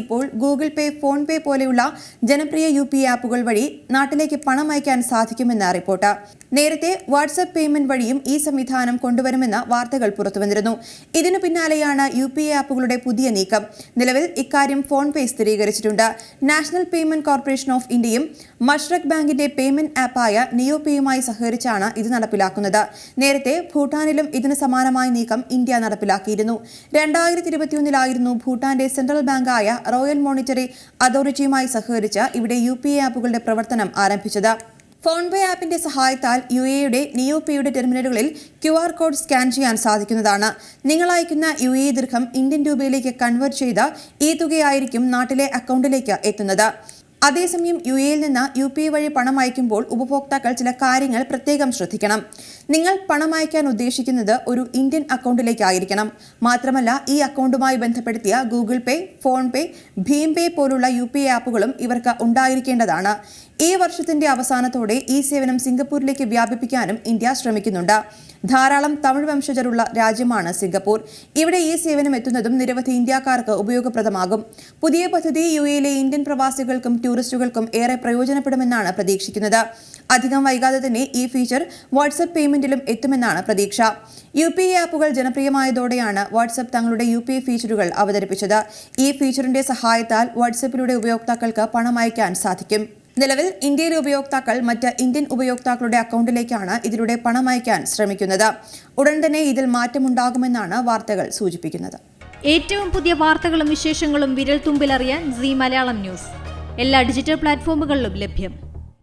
ഇപ്പോൾ Google Pay phone പേ പോലെയുള്ള ജനപ്രിയ യു പി ആപ്പുകൾ വഴി നാട്ടിലേക്ക് പണം അയക്കാൻ സാധിക്കുമെന്ന റിപ്പോർട്ട്. നേരത്തെ വാട്സ്ആപ്പ് പേയ്മെന്റ് വഴിയും ഈ സംവിധാനം കൊണ്ടുവരുമെന്ന വാർത്തകൾ പുറത്തുവന്നിരുന്നു. ഇതിനു പിന്നാലെയാണ് യു പി ആപ്പുകളുടെ പുതിയ നീക്കം. നിലവിൽ ഇക്കാര്യം ഫോൺ പേ സ്ഥിരീകരിച്ചിട്ടുണ്ട്. നാഷണൽ പേയ്മെന്റ് കോർപ്പറേഷൻ ഓഫ് ഇന്ത്യയും മഷ്റഖ് ബാങ്കിന്റെ പേയ്മെന്റ് ആപ്പായ നിയോ പേയുമായി സഹകരിച്ചാണ് ഇത് നടപ്പിലാക്കുന്നത്. നേരത്തെ ഭൂട്ടാനിലും ഇതിന് സമാനമായ നീക്കം ഇന്ത്യ നടപ്പിലാക്കിയിരുന്നു. രണ്ടായിരത്തി ഇരുപത്തിയൊന്നിലായിരുന്നു ഭൂട്ടാന്റെ സെൻട്രൽ ബാങ്കായ റോയൽ മോണിറ്ററി അതോറിറ്റിയുമായി സഹകരിച്ച് ഇവിടെ യു പി ആപ്പുകളുടെ പ്രവർത്തനം ആരംഭിച്ചത്. ഫോൺ പേ ആപ്പിന്റെ സഹായത്താൽ യു എയുടെ നിയോ പിയുടെ ടെർമിനലുകളിൽ ക്യു ആർ കോഡ് സ്കാൻ ചെയ്യാൻ സാധിക്കുന്നതാണ്. നിങ്ങൾ അയക്കുന്ന യു എ ദീർഘം ഇന്ത്യൻ രൂപയിലേക്ക് കൺവേർട്ട് ചെയ്ത ഈ തുകയായിരിക്കും നാട്ടിലെ അക്കൗണ്ടിലേക്ക് എത്തുന്നത്. അതേസമയം യു എയിൽ നിന്ന് യു പി വഴി പണം അയക്കുമ്പോൾ ഉപഭോക്താക്കൾ ചില കാര്യങ്ങൾ പ്രത്യേകം ശ്രദ്ധിക്കണം. നിങ്ങൾ പണം അയക്കാൻ ഉദ്ദേശിക്കുന്നത് ഒരു ഇന്ത്യൻ അക്കൗണ്ടിലേക്കായിരിക്കണം മാത്രമല്ല ഈ അക്കൗണ്ടുമായി ബന്ധപ്പെടുത്തിയ ഗൂഗിൾ പേ ഫോൺ പേ ഭീം പേ പോലുള്ള യു പി ആപ്പുകളും ഇവർക്ക് ഉണ്ടായിരിക്കേണ്ടതാണ്. ഈ വർഷത്തിന്റെ അവസാനത്തോടെ ഈ സേവനം സിംഗപ്പൂരിലേക്ക് വ്യാപിപ്പിക്കാനും ഇന്ത്യ ശ്രമിക്കുന്നുണ്ട്. ധാരാളം തമിഴ് വംശജരുള്ള രാജ്യമാണ് സിംഗപ്പൂർ. ഇവിടെ ഈ സേവനം എത്തുന്നതും നിരവധി ഇന്ത്യക്കാർക്ക് ഉപയോഗപ്രദമാകും. പുതിയ പദ്ധതി യു എയിലെ ഇന്ത്യൻ പ്രവാസികൾക്കും ടൂറിസ്റ്റുകൾക്കും ഏറെ പ്രയോജനപ്പെടുമെന്നാണ് പ്രതീക്ഷിക്കുന്നത്. അധികം വൈകാതെ തന്നെ ഈ ഫീച്ചർ വാട്സ്ആപ്പ് പേയ്മെന്റിലും എത്തുമെന്നാണ് പ്രതീക്ഷ. യു പി ഐ ആപ്പുകൾ ജനപ്രിയമായതോടെയാണ് വാട്സ്ആപ്പ് തങ്ങളുടെ യു പി ഐ ഫീച്ചറുകൾ അവതരിപ്പിച്ചത്. ഈ ഫീച്ചറിന്റെ സഹായത്താൽ വാട്സ്ആപ്പിലൂടെ ഉപയോക്താക്കൾക്ക് പണം അയക്കാൻ സാധിക്കും. നിലവിൽ ഇന്ത്യയിലെ ഉപയോക്താക്കൾ മറ്റ് ഇന്ത്യൻ ഉപയോക്താക്കളുടെ അക്കൗണ്ടിലേക്കാണ് ഇതിലൂടെ പണം അയക്കാൻ ശ്രമിക്കുന്നത്. ഉടൻ തന്നെ ഇതിൽ മാറ്റമുണ്ടാകുമെന്നാണ് വാർത്തകൾ സൂചിപ്പിക്കുന്നത്. ഏറ്റവും പുതിയ വാർത്തകളും വിശേഷങ്ങളും വിരൽ തുമ്പിലറിയാൻ സി മലയാളം ന്യൂസ്. എല്ലാ ഡിജിറ്റൽ പ്ലാറ്റ്ഫോമുകളിലും ലഭ്യം.